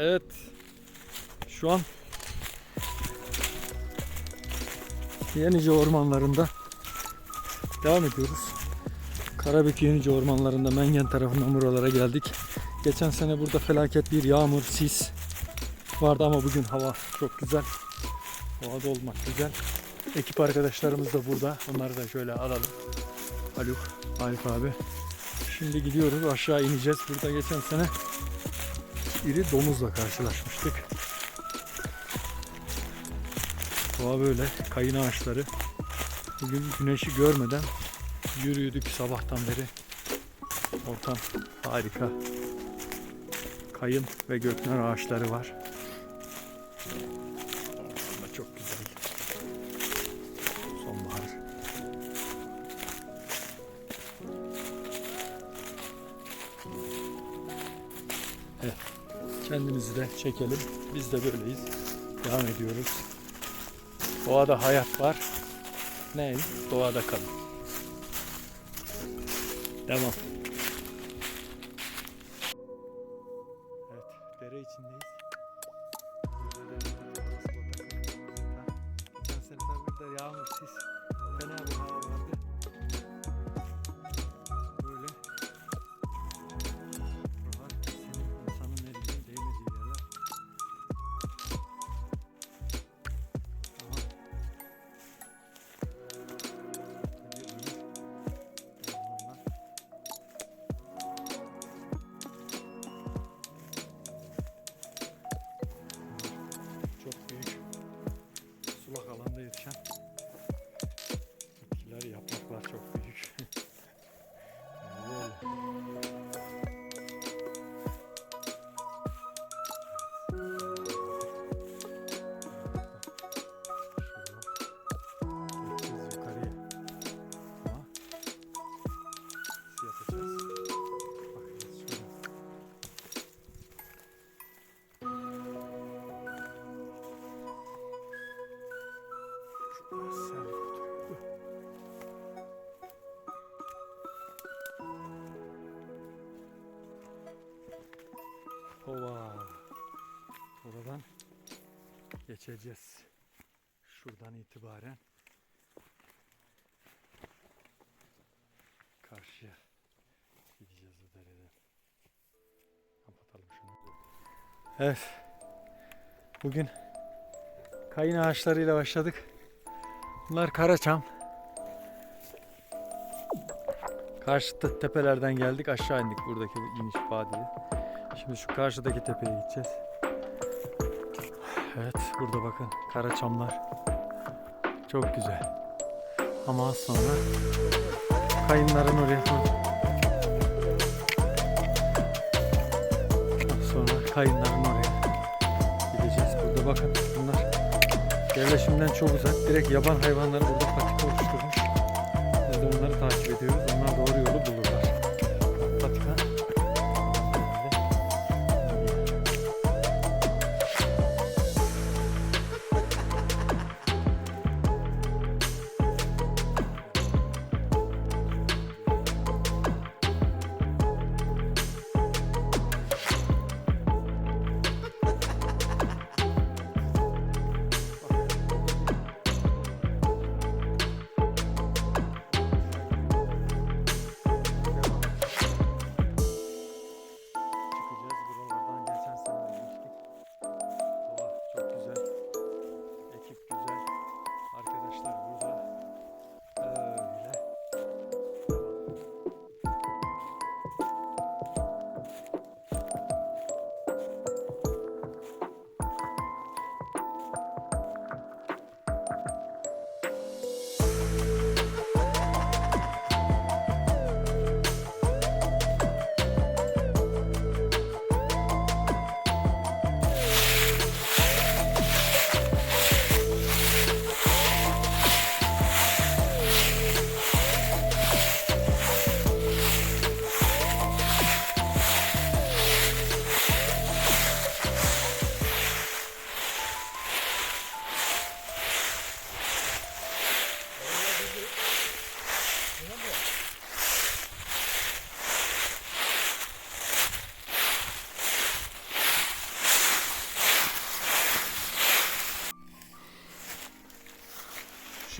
Evet. Şu an Yenice ormanlarında devam ediyoruz. Karabük Yenice ormanlarında Mengen tarafından buralara geldik. Geçen sene burada felaket bir yağmur, sis vardı ama bugün hava çok güzel. Havada olmak güzel. Ekip arkadaşlarımız da burada. Onları da şöyle alalım. Haluk, Arif abi. Şimdi gidiyoruz aşağı ineceğiz. Burada geçen sene iri domuzla karşılaşmıştık. Doğa böyle kayın ağaçları. Bugün güneşi görmeden yürüyorduk sabahtan beri. Ortam harika. Kayın ve göknar ağaçları var. Kendimizi de çekelim. Biz de böyleyiz. Devam ediyoruz. Doğada hayat var. Ne? Doğada kalın. Devam. Evet, dere içindeyiz. Hova. Buradan geçeceğiz. Şuradan itibaren karşıya gideceğiz o dereden. Kapatalım şunu. Evet. Bugün kayın ağaçlarıyla başladık. Bunlar karaçam. Karşı te- tepelerden geldik aşağı indik buradaki bu iniş vadiye. Şimdi şu karşıdaki tepeye gideceğiz. Evet burada bakın karaçamlar. Çok güzel. Ama az sonra kayınların oraya. Az sonra kayınların oraya gideceğiz. Burada bakın bunlar yerleşimden çok uzak. Direkt yaban hayvanları burada patika oluşturmuş. Biz de onları takip ediyoruz.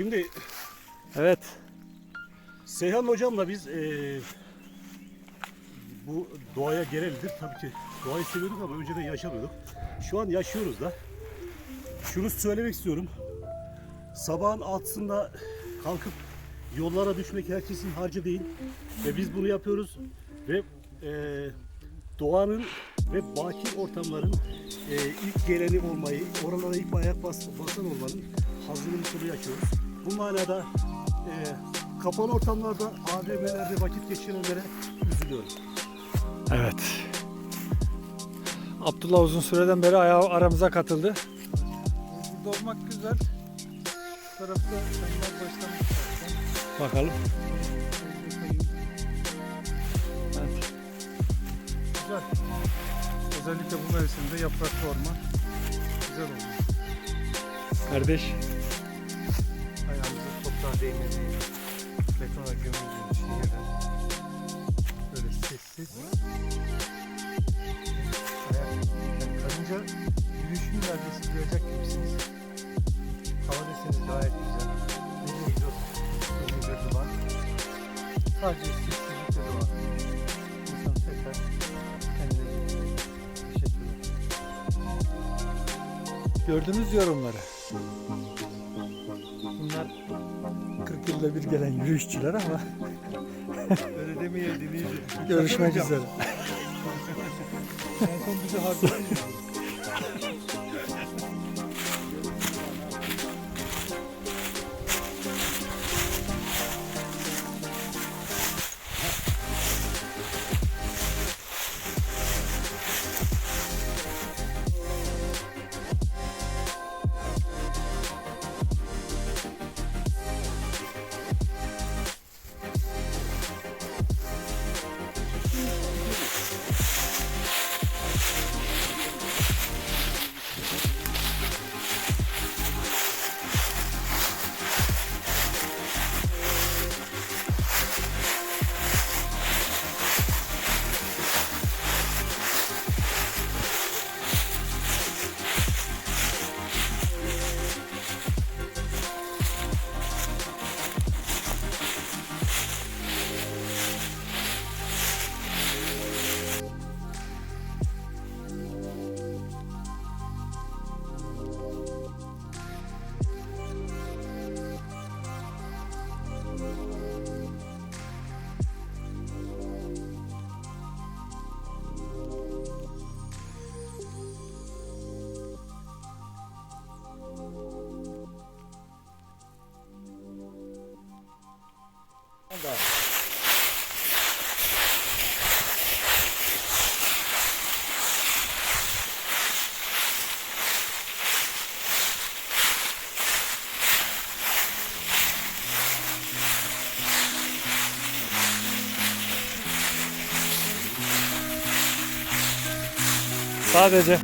Şimdi Evet. Seyhan hocamla biz eee, bu doğaya geneldir tabii ki doğayı seviyorduk ama önceden yaşamıyorduk. Şu an yaşıyoruz da. Şunu söylemek istiyorum. Sabahın altısında kalkıp yollara düşmek herkesin harcı değil. Ve biz bunu yapıyoruz. Ve eee, doğanın ve baki ortamların eee, ilk geleni olmayı, oralara ilk ayak bas, basan olmanın hazını mutluluğu yaşıyoruz. Bu manada eee, kapalı ortamlarda, AVM'lerde vakit geçirenlere üzülüyorum. Evet. Abdullah uzun süreden beri aramıza katıldı. Burada olmak güzel. Bu tarafta senden başlamış zaten. Bakalım. Evet. Güzel. Özellikle bu mevsimde yapraklı orman. Güzel olmuş. Kardeş. Toprağa değmediği, betona gömüldüğü şehirde. Böyle sessiz. Ayak, yani karınca yürüyüşünü neredeyse duyacak gibisiniz. Hava deseniz gayet güzel. Nereye gidiyoruz? Uzun bir duvar. Sadece sessizlik ve duvar. İnsan tekrar kendine teşekkürler. Gördünüz yorumları. Bunlar 40 yılda bir gelen yürüyüşçüler ama Öyle demeye dinleyici. görüşmek üzere. En son bizi harcamayın. Sadece